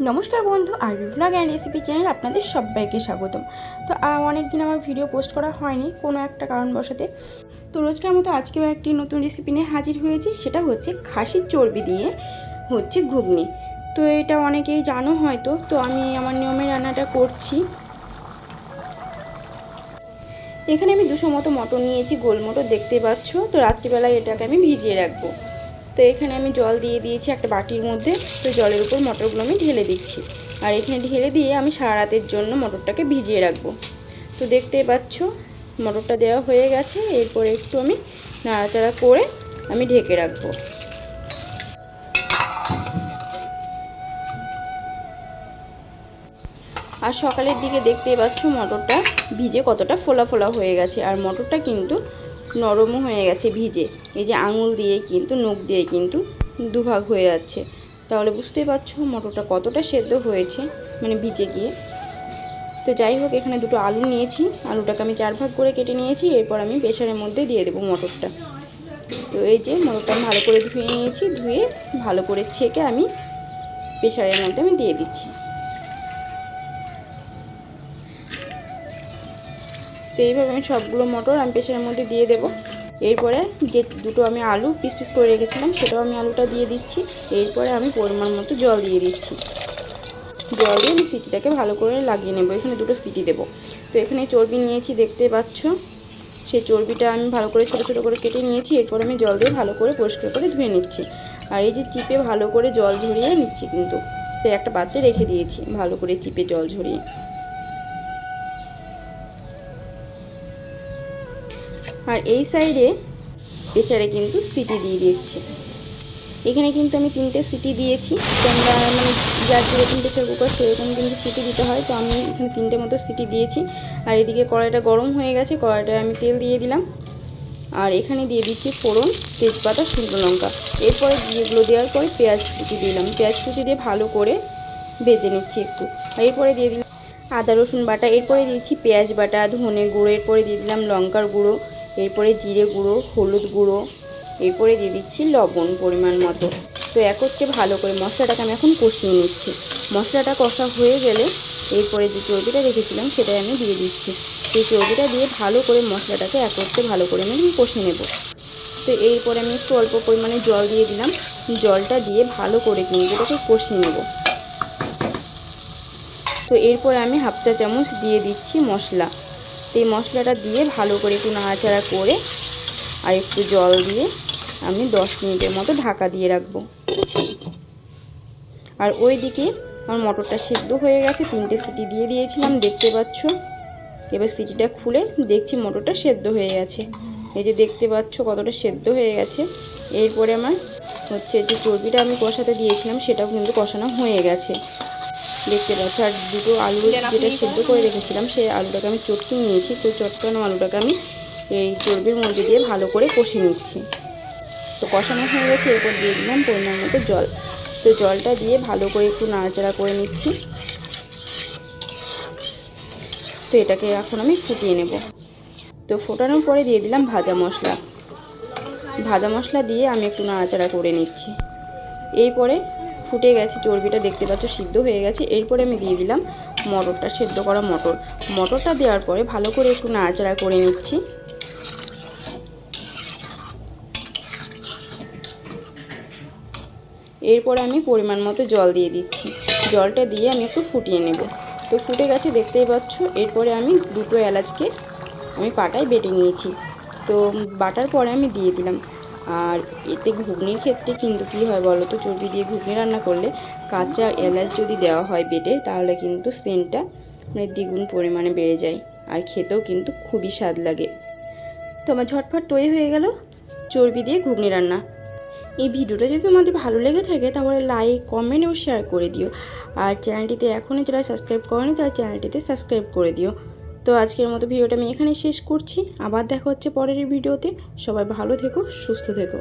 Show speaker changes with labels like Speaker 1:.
Speaker 1: নমস্কার বন্ধু আর ব্লগ অ্যান্ড রেসিপি চ্যানেল আপনাদের সবাইকে স্বাগতম। তো অনেক দিন আমার ভিডিও পোস্ট করা হয়নি, কোনো একটা কারণবশতে। তো, রোজকার মতো আজকেও একটি নতুন রেসিপি নিয়ে হাজির হয়েছি, সেটা হচ্ছে খাসির চর্বি দিয়ে হচ্ছে ঘুগনি। তো, এটা অনেকেই জানো হয়তো, তো আমি আমার নিয়মে রান্নাটা করছি। এখানে আমি দুশো মতো মটর নিয়েছি গোল মটর দেখতে পাচ্ছ? তো, রাত্রিবেলায় এটাকে আমি ভিজিয়ে রাখব। তো এখানে আমি জল দিয়ে দিয়েছি একটা বাটির মধ্যে। তো জলের উপর মটরগুলো আমি ঢেলে দিচ্ছি। আর এখানে ঢেলে দিয়ে আমি সারা রাতের জন্য মটরটাকে ভিজিয়ে রাখব। তো দেখতে পাচ্ছ, মটরটা দেওয়া হয়ে গেছে। এরপরে একটু আমি নাড়াচাড়া করে আমি ঢেকে রাখব। আর সকালের দিকে দেখতে পাচ্ছ, মটরটা ভিজে কতটা ফোলা ফোলা হয়ে গেছে। আর মটরটা কিন্তু নরমও হয়ে গেছে ভিজে। এই যে আঙুল দিয়ে কিন্তু, নখ দিয়ে কিন্তু দুভাগ হয়ে যাচ্ছে। তাহলে বুঝতেই পারছ মটরটা কতটা সেদ্ধ হয়েছে মানে ভিজে গিয়ে। তো যাই হোক, এখানে দুটো আলু নিয়েছি। আলুটাকে আমি চার ভাগ করে কেটে নিয়েছি। এরপর আমি প্রেশারের মধ্যে দিয়ে দেবো মটরটা। তো এই যে মটরটা ভালো করে ধুয়ে নিয়েছি। ধুয়ে ভালো করে ছেঁকে আমি প্রেশারের মধ্যে আমি দিয়ে দিচ্ছি। তো এইভাবে আমি সবগুলো মটর আমি প্রেশারের মধ্যে দিয়ে দেবো। এরপরে যে দুটো আমি আলু পিস পিস করে রেখেছিলাম, সেটাও আমি আলুটা দিয়ে দিচ্ছি। এরপরে আমি পরিমাণ মতো জল দিয়ে দিচ্ছি। জল দিয়ে আমি সিটিটাকে ভালো করে লাগিয়ে নেব। এখানে দুটো সিটি দেবো। তো এখানে চর্বি নিয়েছি, দেখতে পাচ্ছ? সেই চর্বিটা আমি ভালো করে ছোটো ছোটো করে কেটে নিয়েছি। এরপর আমি জল দিয়ে ভালো করে পরিষ্কার করে ধুয়ে নিচ্ছি। আর এই যে চিপে ভালো করে জল ঝরিয়ে নিচ্ছি কিন্তু। তো একটা পাত্রে রেখে দিয়েছি, ভালো করে চিপে জল ঝরিয়ে। আর এই সাইডে প্রেসারে কিন্তু সিটি দিয়ে দিচ্ছি। এখানে কিন্তু আমি তিনটে সিটি দিয়েছি। তোমরা মানে যার যেরকম প্রেসার কুকার সেরকম কিন্তু সিটি দিতে হয়। তো আমি এখানে তিনটে মতো সিটি দিয়েছি। আর এদিকে কড়াইটা গরম হয়ে গেছে, কড়াইটায় আমি তেল দিয়ে দিলাম। আর এখানে দিয়ে দিচ্ছি ফোড়ন, তেজপাতা, শুকনো লঙ্কা। এরপরে যেগুলো দেওয়ার পরে পেঁয়াজ কুচি দিলাম। পেঁয়াজ কুচি দিয়ে ভালো করে ভেজে নিচ্ছি একটু। আর এরপরে দিয়ে দিলাম আদা রসুন বাটা, এরপরে দিয়েছি পেঁয়াজ বাটা, ধনে গুঁড়ো, এরপরে দিয়ে দিলাম লঙ্কার গুঁড়ো। এরপরে জিরে গুঁড়ো, হলুদ গুঁড়ো, এরপরে দিয়ে দিচ্ছি লবণ পরিমাণ মতো। তো একত্রে ভালো করে মশলাটাকে আমি এখন কষিয়ে নিচ্ছি। মশলাটা কষা হয়ে গেলে এরপরে যে চর্বিটা রেখেছিলাম সেটাই আমি দিয়ে দিচ্ছি। সেই চর্বিটা দিয়ে ভালো করে মশলাটাকে একত্রে ভালো করে আমি কষিয়ে নেব। তো এরপরে আমি একটু অল্প পরিমাণে জল দিয়ে দিলাম। জলটা দিয়ে ভালো করে কিন্তু এটাকে কষিয়ে নেব। তো এরপরে আমি হাফ চা চামচ দিয়ে দিচ্ছি মশলা। তো এই মশলাটা দিয়ে ভালো করে একটু নাড়াচাড়া করে আর একটু জল দিয়ে আমি দশ মিনিটের মতো ঢাকা দিয়ে রাখব। আর ওই দিকে আমার মটরটা সেদ্ধ হয়ে গেছে, তিনটে সিটি দিয়ে দিয়েছিলাম, দেখতে পাচ্ছ? এবার সিটিটা খুলে দেখছি মটরটা সেদ্ধ হয়ে গেছে। এই যে দেখতে পাচ্ছ কতটা সেদ্ধ হয়ে গেছে। এরপরে আমার হচ্ছে যে চর্বিটা আমি কষাতে দিয়েছিলাম, সেটাও কিন্তু কষানো হয়ে গেছে। দেখতে পাচ্ছ আর দুটো আলু যেটা সেদ্ধ করে রেখেছিলাম সেই আলুটাকে আমি চটকে নিয়েছি। তো চটকানো আলুটাকে আমি এই চর্বির মধ্যে দিয়ে ভালো করে কষে নিচ্ছি। তো কষানো হয়ে গেছে এরপর দিয়ে দিলাম পরিমাণ মতো জল। তো জলটা দিয়ে ভালো করে একটু নাড়াচাড়া করে নিচ্ছি। তো এটাকে এখন আমি ফুটিয়ে নেব। তো ফোটানোর পরে দিয়ে দিলাম ভাজা মশলা। ভাজা মশলা দিয়ে আমি একটু নাড়াচাড়া করে নিচ্ছি। এরপরে ফুটে গেছে, চর্বিটা দেখতে পাচ্ছ, সিদ্ধ হয়ে গেছে। এরপরে আমি দিয়ে দিলাম মটরটা, সেদ্ধ করা মটর। মটরটা দেওয়ার পরে ভালো করে একটু নাড়াচাড়া করে নিচ্ছি। এরপরে আমি পরিমাণ মতো জল দিয়ে দিচ্ছি। জলটা দিয়ে আমি একটু ফুটিয়ে নেব। তো ফুটে গেছে, দেখতেই পাচ্ছ। এরপরে আমি দুটো এলাচকে আমি পাটায় বেটে নিয়েছি। তো বাটার পরে আমি দিয়ে দিলাম। আর এতে ঘুগনির ক্ষেত্রে কিন্তু কী হয় বলো তো, চর্বি দিয়ে ঘুগনি রান্না করলে কাঁচা এলাচ যদি দেওয়া হয় বেটে, তাহলে কিন্তু সেন্টটা মানে দ্বিগুণ পরিমাণে বেড়ে যায় আর খেতেও কিন্তু খুবই স্বাদ লাগে। তো আমার ঝটফট তৈরি হয়ে গেল চর্বি দিয়ে ঘুগনি রান্না। এই ভিডিওটা যদি তোমাদের ভালো লেগে থাকে, তাহলে লাইক কমেন্ট ও শেয়ার করে দিও। আর চ্যানেলটিতে এখনও যারা সাবস্ক্রাইব করেনি, তারা চ্যানেলটিতে সাবস্ক্রাইব করে দিও। তো আজকের মতো ভিডিওটা আমি এখানে শেষ করছি। আবার দেখা হচ্ছে পরের ভিডিওতে। সবাই ভালো থেকো, সুস্থ থেকো।